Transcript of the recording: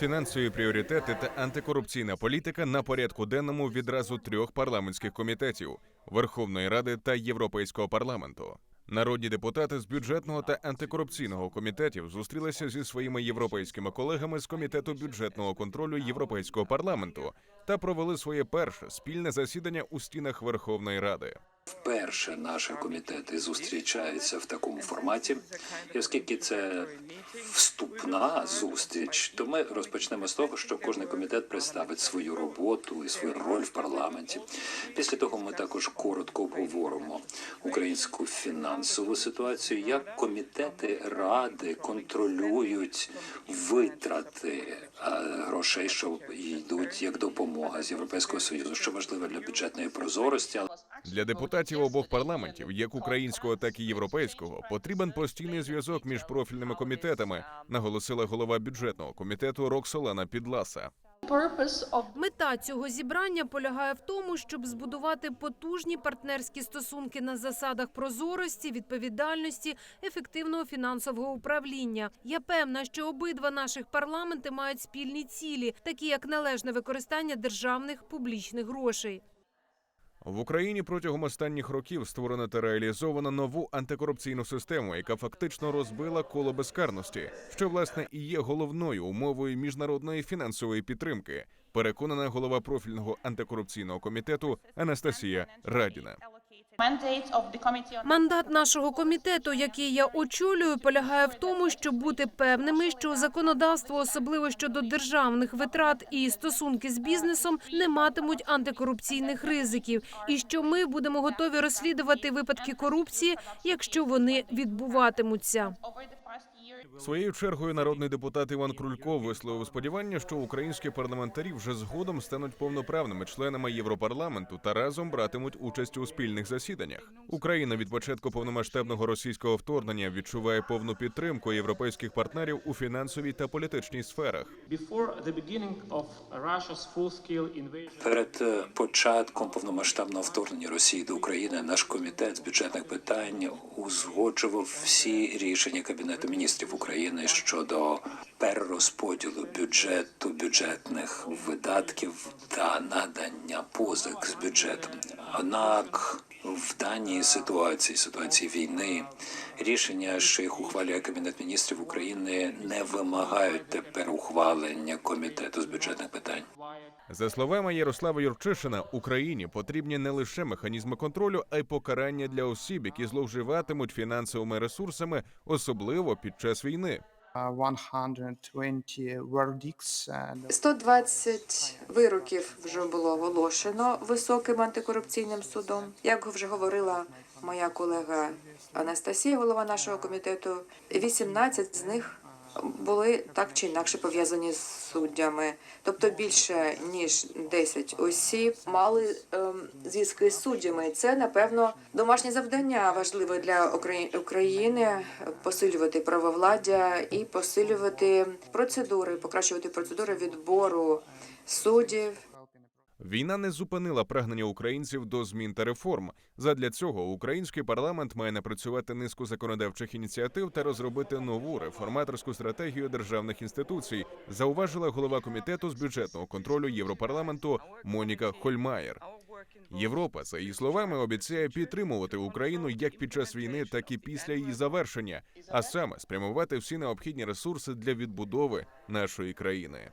Фінансові пріоритети та антикорупційна політика на порядку денному відразу трьох парламентських комітетів Верховної Ради та Європейського парламенту. Народні депутати з бюджетного та антикорупційного комітетів зустрілися зі своїми європейськими колегами з комітету бюджетного контролю Європейського парламенту та провели своє перше спільне засідання у стінах Верховної Ради. Вперше наші комітети зустрічаються в такому форматі, і оскільки це вступна зустріч, то ми розпочнемо з того, що кожен комітет представить свою роботу і свою роль в парламенті. Після того ми також коротко обговоримо українську фінансову ситуацію, як комітети ради контролюють витрати е, грошей, що йдуть як допомога з Європейського союзу, що важливо для бюджетної прозорості. Для депутатів обох парламентів, як українського, так і європейського, потрібен постійний зв'язок між профільними комітетами, наголосила голова бюджетного комітету Роксолана Підласа. Мета цього зібрання полягає в тому, щоб збудувати потужні партнерські стосунки на засадах прозорості, відповідальності, ефективного фінансового управління. Я певна, що обидва наших парламенти мають спільні цілі, такі як належне використання державних публічних грошей. В Україні протягом останніх років створена та реалізовано нову антикорупційну систему, яка фактично розбила коло безкарності, що власне і є головною умовою міжнародної фінансової підтримки. Переконана голова профільного антикорупційного комітету Анастасія Радіна. Мандат нашого комітету, який я очолюю, полягає в тому, щоб бути певними, що законодавство, особливо щодо державних витрат і стосунки з бізнесом, не матимуть антикорупційних ризиків, і що ми будемо готові розслідувати випадки корупції, якщо вони відбуватимуться. Своєю чергою народний депутат Іван Крулько висловив сподівання, що українські парламентарі вже згодом стануть повноправними членами Європарламенту та разом братимуть участь у спільних засіданнях. Україна від початку повномасштабного російського вторгнення відчуває повну підтримку європейських партнерів у фінансовій та політичній сферах. Перед е, початком повномасштабного вторгнення Росії до України наш комітет з бюджетних питань узгоджував всі рішення Кабінету міністрів України щодо перерозподілу бюджету, бюджетних видатків та надання позик з бюджету. Однак в даній ситуації, ситуації війни, рішення, що їх ухвалює Кабінет міністрів України, не вимагають тепер ухвалення комітету з бюджетних питань. За словами Ярослава Юрчишина, Україні потрібні не лише механізми контролю, а й покарання для осіб, які зловживатимуть фінансовими ресурсами, особливо під час війни. Uh, 120 verdicts and 120 вироків вже було оголошено високим антикорупційним судом. Як вже говорила моя колега Анастасія, голова нашого комітету, 18 з них були так чи інакше пов'язані з суддями. Тобто більше ніж 10 осіб мали ем, зв'язки з суддями. Це напевно домашнє завдання важливе для України посилювати правовладдя і посилювати процедури, покращувати процедури відбору суддів. Війна не зупинила прагнення українців до змін та реформ. Задля цього український парламент має напрацювати низку законодавчих ініціатив та розробити нову реформаторську стратегію державних інституцій. Зауважила голова комітету з бюджетного контролю Європарламенту Моніка Хольмаєр. Європа, за її словами, обіцяє підтримувати Україну як під час війни, так і після її завершення, а саме спрямувати всі необхідні ресурси для відбудови нашої країни.